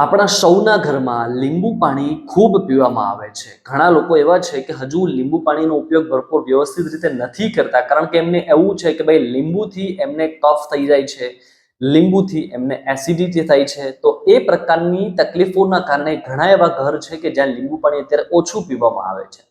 આપણા સૌના ઘરમાં લીંબુ પાણી ખૂબ પીવામાં આવે છે. ઘણા લોકો એવા છે કે હજુ લીંબુ પાણીનો ઉપયોગ ભરપૂર વ્યવસ્થિત રીતે નથી કરતા, કારણ કે એમને એવું છે કે ભાઈ લીંબુથી એમને કફ થઈ જાય છે, લીંબુથી એમને એસિડિટી થાય છે. તો એ પ્રકારની તકલીફોના કારણે ઘણા એવા ઘર છે કે જ્યાં લીંબુ પાણી અત્યારે ઓછું પીવામાં આવે છે.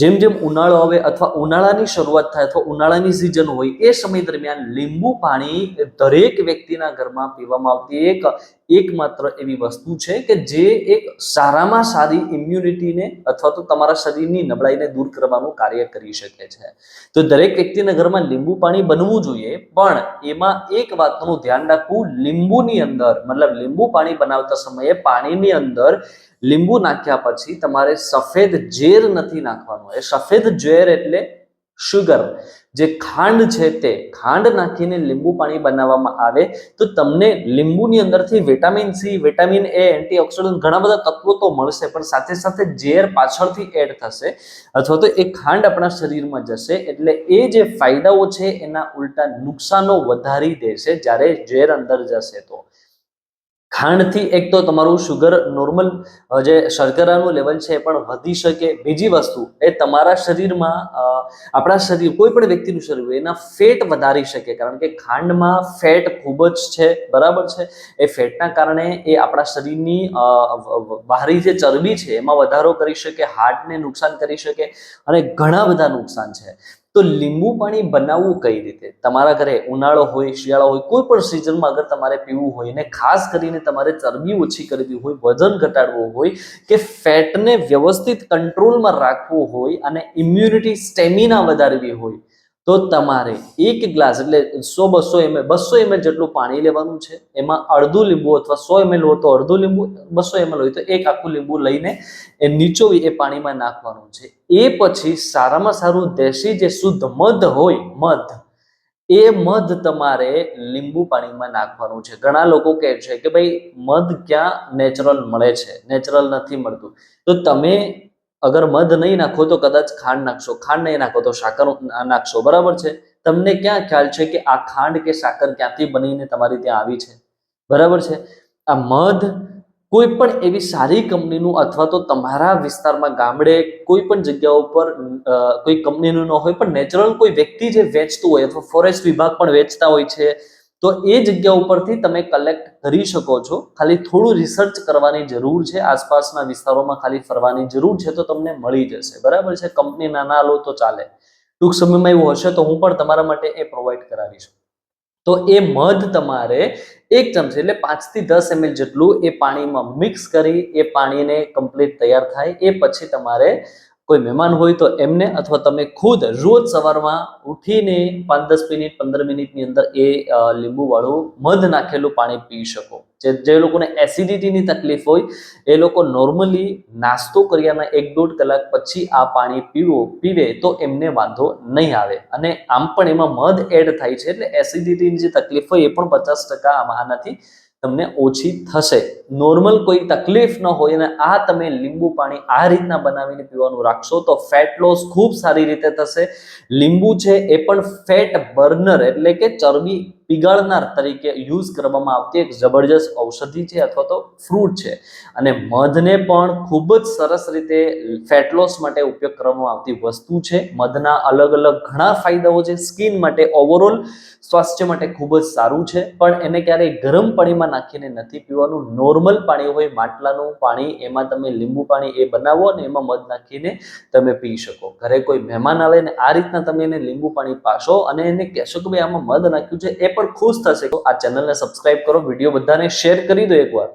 જેમ જેમ ઉનાળો આવે અથવા ઉનાળાની શરૂઆત થાય અથવા ઉનાળાની સિઝન હોય, એ સમય દરમિયાન લીંબુ પાણી દરેક વ્યક્તિના ઘરમાં પીવામાં આવતી એક એકમાત્ર એવી વસ્તુ છે કે જે એક સારામાં સારી ઇમ્યુનિટીને અથવા તો તમારા શરીરની નબળાઈને દૂર કરવાનું કાર્ય કરી શકે છે. તો દરેક વ્યક્તિના ઘરમાં લીંબુ પાણી બનવું જોઈએ, પણ એમાં એક વાતનું ધ્યાન રાખવું, લીંબુની અંદર, મતલબ લીંબુ પાણી બનાવતા સમયે પાણીની અંદર લીંબુ નાખ્યા પછી તમારે સફેદ ઝેર નથી નાખવાનું. એ સફેદ ઝેર એટલે શુગર જે ખાંડ છે તે, ખાંડ નાખીને લીંબુ પાણી બનાવવામાં આવે, તો તમને લીંબુની અંદરથી vitamin C vitamin A antioxidant ઘણા બધા તત્વો તો મળશે, પણ સાથે સાથે ઝેર પાછળથી એડ થશે, અથવા તો એ ખાંડ આપણા શરીરમાં જશે, એટલે એ જે ફાયદાઓ છે એના ઉલટા નુકસાનો વધારી દેશે જ્યારે ઝેર અંદર જશે તો. ખાંડથી એક તો તમારું શુગર નોર્મલ જે શર્કરાનું લેવલ છે એ પણ વધી શકે. બીજી વસ્તુ એ તમારા શરીરમાં આપણા શરીર, કોઈ પણ વ્યક્તિનું શરીર એના ફેટ વધારી શકે. કારણ કે ખાંડમાં ફેટ ખૂબ જ છે, બરાબર છે? એ ફેટના કારણે એ આપણા શરીરની બહારી જે ચરબી છે એમાં વધારો કરી શકે હાર્ટને નુકસાન કરી શકે અને ઘણા બધા નુકસાન છે. તો લીંબુ પાણી બનાવવું કઈ રીતે? તમારા ઘરે ઉનાળો હોય, શિયાળો હોય, કોઈ પણ સિઝનમાં અગર તમારે પીવું હોય ને ખાસ કરીને તમારે ચરબી ઓછી કરવી હોય, વજન ઘટાડવું હોય કે ફેટને વ્યવસ્થિત કંટ્રોલમાં રાખવું હોય અને ઇમ્યુનિટી સ્ટેમિના વધારવી હોય તો તમારે એક ગ્લાસ એટલે સો બસો એમએલ બસો એમએલ જેટલું પાણી લેવાનું છે. એમાં અડધું લીંબુ અથવા સો એમએલ હોય તો અડધું લીંબુ, બસો એમએલ હોય તો એક આખું લીંબુ લઈને એ નીચોવી એ પાણીમાં નાખવાનું છે. એ પછી સારામાં સારું દેશી જે શુદ્ધ મધ હોય, મધ, એ મધ તમારે લીંબુ પાણીમાં નાખવાનું છે. ઘણા લોકો કહે છે કે ભાઈ મધ ક્યાં નેચરલ મળે છે? નેચરલ નથી મળતું. તો તમે અગર મધ નહીં નાખો તો કદાચ ખાંડ નાખશો. ખાંડ નહીં નાખો તો સાકર નાખશો. બરાબર છે? તમને ક્યાં ખ્યાલ છે કે આ ખાંડ કે સાકર ક્યાંથી બનીને તમારી ત્યાં આવી છે? બરાબર છે? આ મધ કોઈ પણ એવી સારી કંપનીનું અથવા તો તમારા વિસ્તારમાં ગામડે કોઈ પણ જગ્યા ઉપર કોઈ કંપનીનું ન હોય પણ નેચરલ કોઈ વ્યક્તિ જે વેચતું હોય અથવા ફોરેસ્ટ વિભાગ પણ વેચતા હોય છે તો એ જગ્યા ઉપરથી તમે કલેક્ટ કરી શકો છો. ખાલી થોડું રિસર્ચ કરવાની જરૂર છે. આસપાસના વિસ્તારોમાં ખાલી ફરવાની જરૂર છે તો તમને મળી જશે. બરાબર છે? કંપની ના લો તો ચાલે. ટૂંક સમયમાં એવું હશે તો હું પણ તમારા માટે એ પ્રોવાઈડ કરાવીશ. તો એ મધ તમારે એક ચમચી એટલે પાંચથી દસ એમએલ જેટલું એ પાણીમાં મિક્સ કરી એ પાણીને કમ્પ્લીટ તૈયાર થાય. એ પછી તમારે કોઈ મહેમાન હોય તો એમને અથવા તમે ખુદ રોજ સવારમાં ઉઠીને પાંચ દસ મિનિટ, પંદર મિનિટની અંદર એ લીંબુવાળું મધ નાખેલું પાણી પી શકો. જે જે લોકોને એસિડિટીની તકલીફ હોય, એ લોકો નોર્મલી નાસ્તો કર્યાના એક દોઢ કલાક પછી આ પાણી પીવો, પીવે તો એમને વાંધો નહીં આવે. અને આમ પણ એમાં મધ એડ થાય છે એટલે એસિડિટીની જે તકલીફ હોય એ પણ પચાસ ટકા આમાં આનાથી તમને ઓછી થશે. નોર્મલ કોઈ તકલીફ ન હોય અને આ તમે લીંબુ પાણી આ રીતના બનાવીને પીવાનું રાખશો તો ફેટ લોસ ખૂબ સારી રીતે થશે. લીંબુ છે એ પણ ફેટ બર્નર એટલે કે ચરબી પીગાળનાર તરીકે યુઝ કરવામાં આવતી એક જબરજસ્ત ઔષધિ છે અથવા તો ફ્રૂટ છે. અને મધને પણ ખૂબ જ સરસ રીતે ફેટ લોસ માટે ઉપયોગ કરવામાં આવતી વસ્તુ છે. મધના અલગ અલગ ઘણા ફાયદાઓ છે. સ્કિન માટે ઓવરઓલ સ્વાસ્થ્ય માટે ખૂબ જ સારું છે. પણ એને ક્યારેય ગરમ પાણીમાં નાખીને નથી પીવાનું. નોર્મલ પાણી હોય, માટલાનું પાણી, એમાં તમે લીંબુ પાણી એ બનાવો અને એમાં મધ નાખીને તમે પી શકો. ઘરે કોઈ મહેમાન આવે ને આ રીતના તમે એને લીંબુ પાણી પાશો અને એને કહેશો કે ભાઈ, આમાં મધ નાખ્યું છે. એ પણ ખુશ થશે. તો આ ચેનલને સબસ્ક્રાઇબ કરો વીડિયો બધાને શેર કરી દો એકવાર.